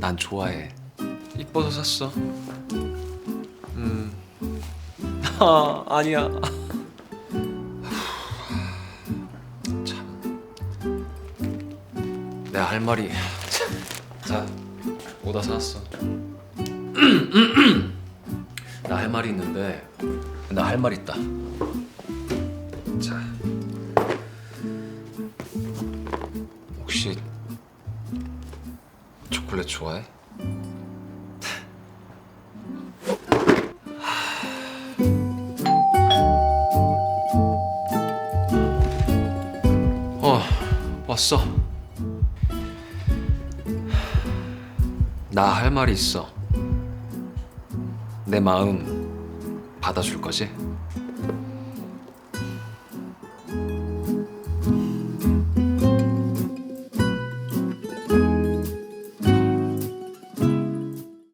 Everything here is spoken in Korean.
난 좋아해. 이뻐서 샀어. 음. 아, 아니야. 참. 내가 할 말이. 자, 오다 사왔어. 나 할 말이 있는데 나 할 말 있다. 자, 혹시 초콜릿 좋아해? 어, 왔어. 나 할 말이 있어. 내 마음 받아줄 거지?